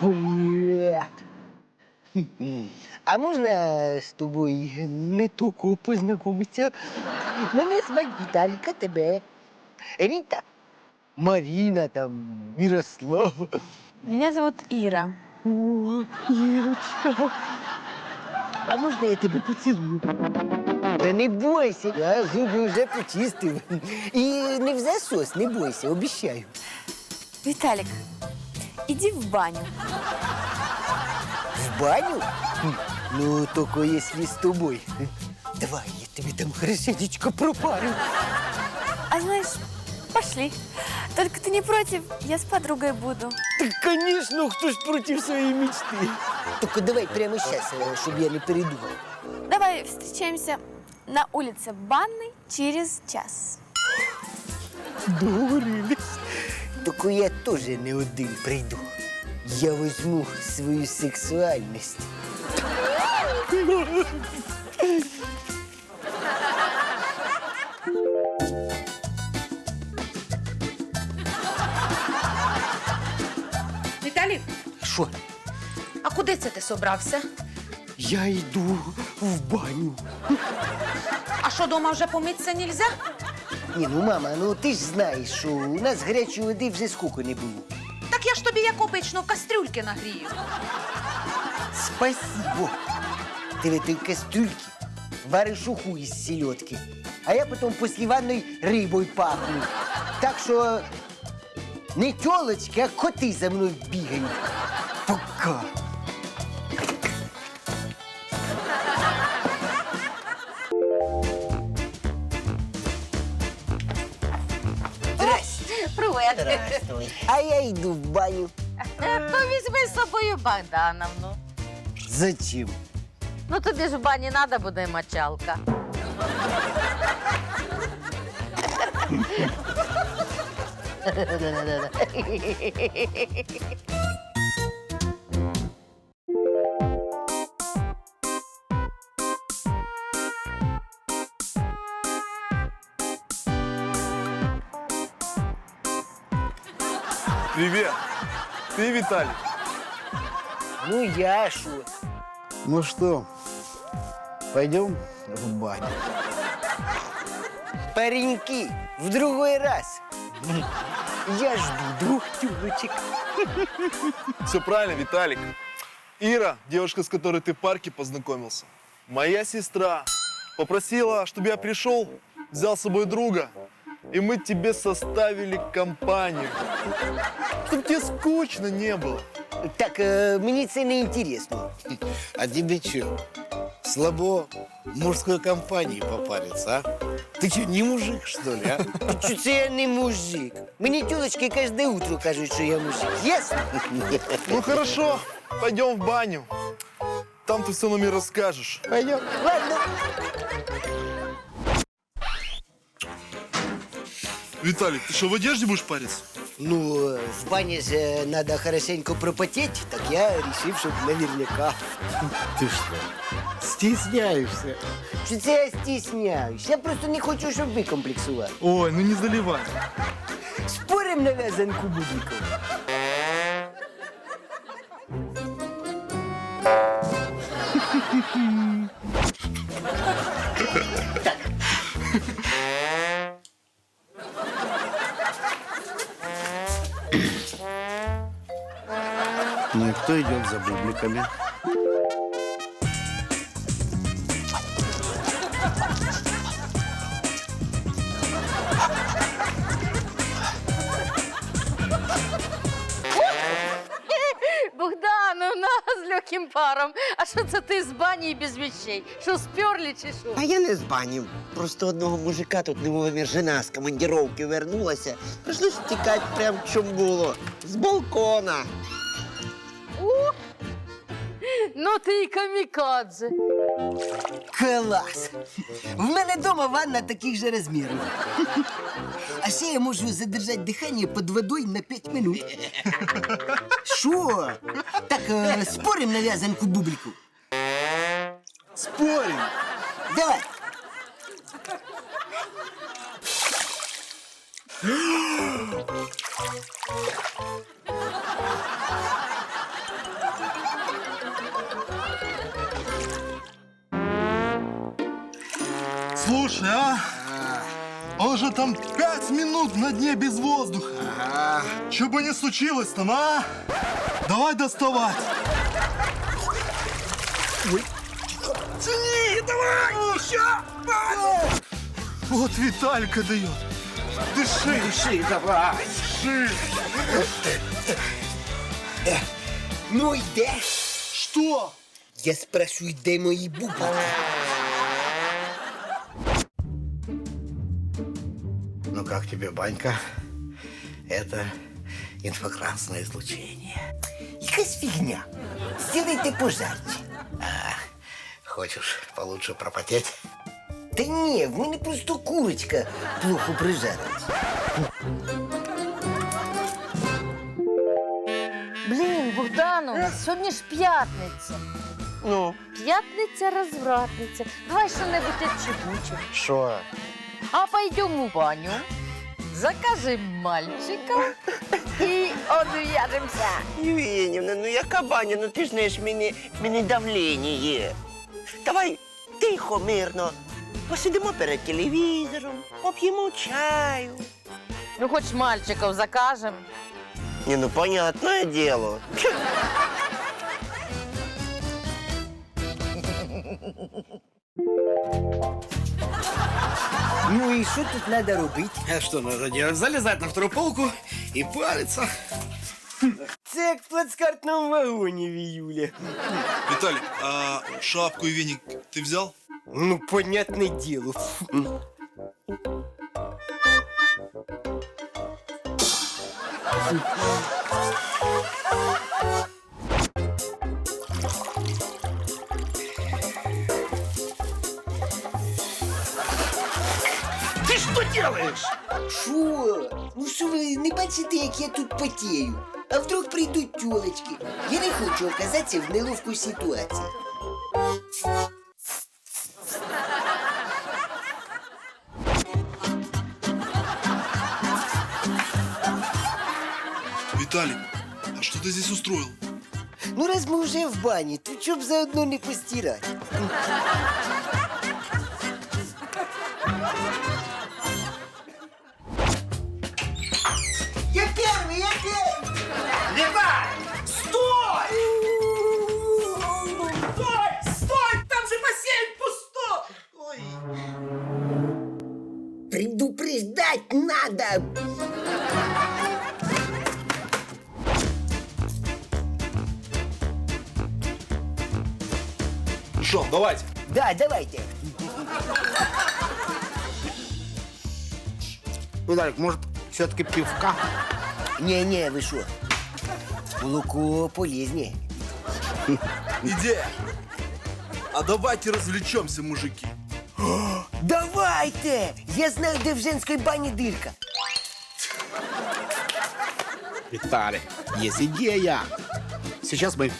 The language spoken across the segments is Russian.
Привет. А можно с тобой не тільки познайомитися? Мене звати Віталіка, тебе. Ріта, Марина, там, Мирослава. Меня зовут Ира. О, Ірочка. А можно я тебя поцелую? Не бойся, я зуби вже почистив. І не в засос, не бойся, обіцяю. Виталик, иди в баню. В баню? Хм, Ну, только если с тобой. Давай, я тебе там хорошенечко пропарю. А знаешь, пошли. Только ты не против, я с подругой буду. Так, конечно, кто ж против своей мечты. Только давай прямо сейчас, чтобы я не передумал. Давай встречаемся на улице Банной через час. Договорились. Только я тоже не один прийду. Я возьму свою сексуальность. Віталік, Що? а куди це ти собрався? Я йду в баню. А що, дома вже помитися нельзя? Ні, ну мама, ну ти ж знаєш, що у нас гарячої води вже скільки не було. Так я ж тобі як обично в кастрюльки нагрію. Спасибо. Ты в этой кастрюльке варишь уху из селедки, а я потом после ванной рыбой пахну. Так что не телочки, а коты за мной бегают. Пока. Здрасте. Привет. Здравствуй. А я иду в баню. То візьми з собою Богдановну. Зачем? Ну тобі ж в бані треба буде мочалка. Привет. Ты Виталий? Ну, я шо? Ну что, пойдем в баню? Пареньки, в другой раз. Я жду двух тюбочек. Все правильно, Виталик. Ира, девушка, с которой ты в парке познакомился, моя сестра, попросила, чтобы я пришел, взял с собой друга, и мы тебе составили компанию. Чтобы тебе скучно не было. Так, е, мені це не інтересно. А тебе что, слабо в мужской компании попариться, а? Ты что, не мужик, что ли, а? Чу це я не мужик. Мені тюлочки кожне утро кажуть, що я мужик. Ясно? Ну хорошо, пойдем в баню. Там ты все нам и расскажешь. Пойдем. Ладно. Виталик, ты что, в одежде будешь париться? Ну, е, в бані же надо хорошенько пропотеть, так я решив, щоб наверняка. Ты что, стесняешься? Що це я стісняюсь. Я просто не хочу, щоб ви комплексували. Ой, ну не заливай. Спорим на вязанку будников. Ну и кто идет за бубликами? А що це ти з бані і без вещей? Що сперли чи що? А я не з бані. Просто одного мужика тут невовремя жена з командіровки вернулася. Прийшлось втікати прям в чому було. З балкона. Ну ти і камікадзе. Клас! В мене вдома ванна таких же розмірів. А ще я можу задержати дихання під водою на 5 минут. Що? Так, е, спорим на в'язанку бублику? Спорим. Давай. Же там пять минут на дне без воздуха. Что бы ни случилось там, а? Давай доставать. Ой. Тяни, давай, еще. Вот Виталька дает. Дыши. Дыши, давай. Дыши. Ну йде. Что? Я спрашиваю, де мої бублики? как тебе, банька? Это инфракрасное излучение. Якась фігня. Сделайте пожарче. Хочешь получше пропотеть? Та ні, в мене просто курочка плохо прижарилась. Блін, Богдану, сьогодні ж п'ятниця. Ну, П'ятниця розвратниця. Давай що-небудь чебуче. що? А пойдем у баню. Закажем мальчика і одв'яжемося. Євгенівна, ну яка баня, ну ти ж знаєш, мені, мені давлення є. Давай тихо, мирно. Посидимо перед телевізором, поп'ємо чаю. Ну, хоч мальчиків закажем. Не, ну понятное дело. Ну і що тут треба робити? А что надо делать? Залезать на вторую полку и париться. Це як в плацкартному вагоні в іюлі. Виталик, а шапку и веник ты взял? Ну, понятне діло. Ты что делаешь? Що? Ну що ви не бачите, як я тут потею? А вдруг прийдуть тюлечки? Я не хочу оказатися в неловкій ситуації. Виталик, а что ты здесь устроил? Ну, раз ми вже в бані, то чоб заодно не постирати. Что, давайте. Да, давайте. Виталик, может, все-таки пивка? Не-не, ви що? Молоко полезнее. Идея. А давайте развлечемся, мужики. Давайте! Я знаю, де в женской бане дырка. Виталик, есть идея. Сейчас мы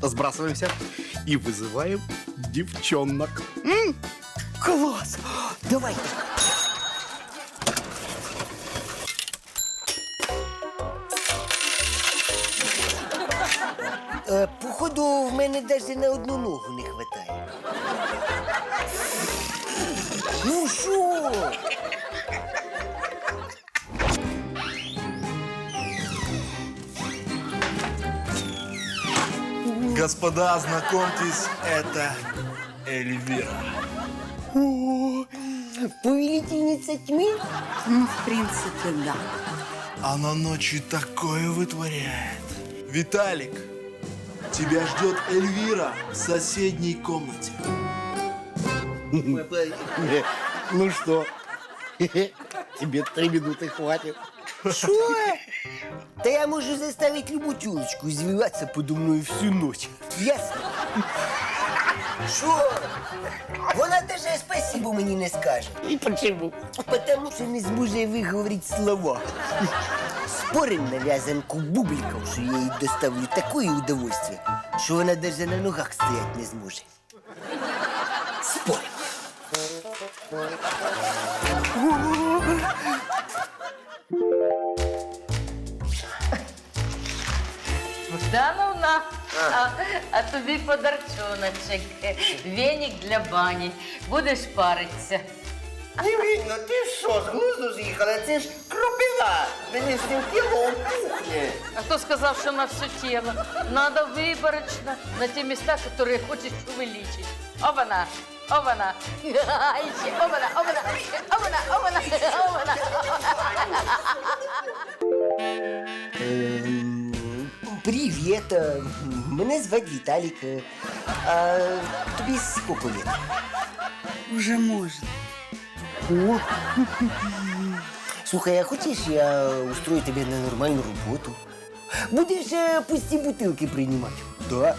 сбрасываемся и вызываем девчонок. Класс! Давайте. Е, Походу, в мене навіть на одну ногу не хватає. Ну що? Господа, знакомьтесь, это Эльвира. Повелительниця тьми? Ну, в принципе, да. Она ночью такое вытворяет. Виталик, тебя ждет Эльвира в соседней комнате. Ну что, тебе три минуты хватит. Що? Та я можу заставити любу тюлечку звиватися подо мною всю ніч. Ясно? Що? Вона даже спасибо мені не скаже. И почему? Потому що не зможе виговорити слова. Спорим на в'язанку бубликів, що я їй доставлю таке удовольствие, що вона даже на ногах стоять не зможе. Спорим. а, а тобі подарчоночок. Веник для бані. Будеш паритися. Не видно, ти що, з глузду з'їхала? Це ж кропива. Мені з цим тілом пухне. А кто сказал, что на все тело? Надо выборочно на те места, которые хочешь увеличить. Обана, обана. Ищи, обана, обана, обана, обана, обана. Ем, Привіт. е, Мене звати Віталік. Е, А тобі скільки лет? Уже можно. О. Слухай, а хочеш я устрою тебе на нормальну роботу? Будеш е, пусті бутилки приймати. Да.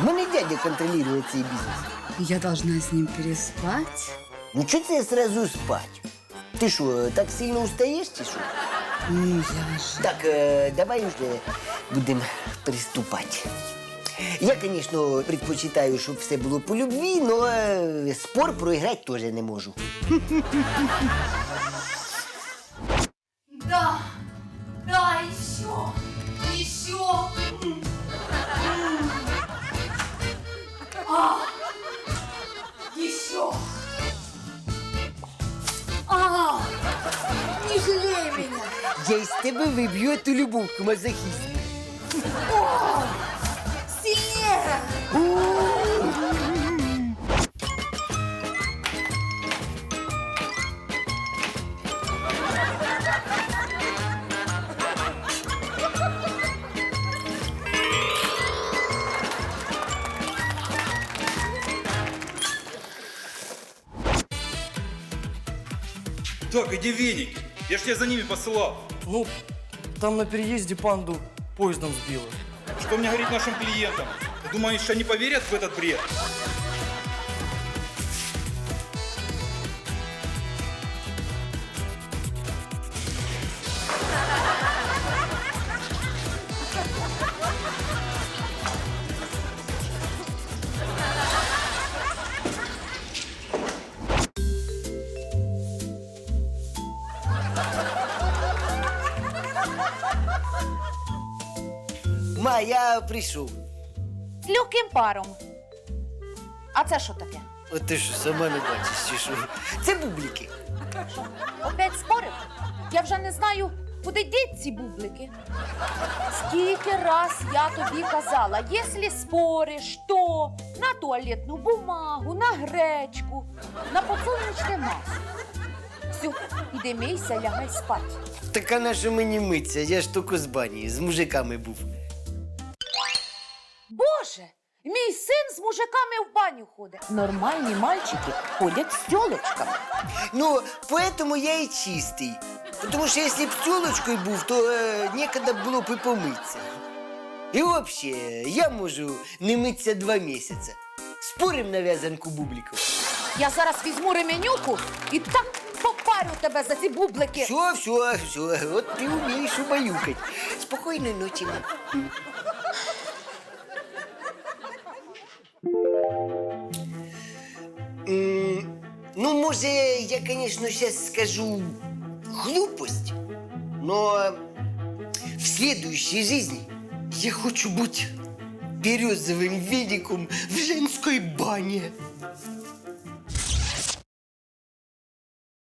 В мене дядя контролює цей бізнес. Я должна с ним переспать? Ну чого це сразу спать? Ти що, так сильно устаєш чи що? Ну, я же... Так, е, давай уже будемо приступати. Я, звісно, предпочитаю, щоб все було по любві, але спор проіграти теж не можу. Да, да, еще, еще. А, еще. А, не жалей меня. Я із тебе виб'ю эту любов к Так, иди веники. Я ж тебя за ними посылал. Ну, там на переезде панду поездом сбило. Что мне говорить нашим клиентам? Ты думаешь, они поверят в этот бред? Ма, я прийшов. З легким паром. А це що таке? От ти що, сама не бачиш, чи що? Це бубліки. Опять спорив? Я вже не знаю, куди діть ці бублики. Скільки раз я тобі казала, якщо спориш, то на туалетну бумагу, на гречку, на подсолнечне масло. Все, іди мийся, лягай спать. Так а на мені миться? Я ж тільки з бані, з мужиками був. Боже, мій син з мужиками в баню ходить. Нормальні мальчики ходять з тьолочками. Ну, поэтому я і чистий. Тому що якщо б з тілочкою був, то е, некогда б було б і помитися. І взагалі, я можу не митися два місяці. Спорим на в'язанку бубликів. Я зараз візьму ременюку і так попарю тебе за ці бублики. Все, все, все. От ти вмієш убаюкати. Спокійної ночі, мам. може, я, конечно, сейчас скажу глупость, но в следующей жизни я хочу быть березовым веником в женской бане.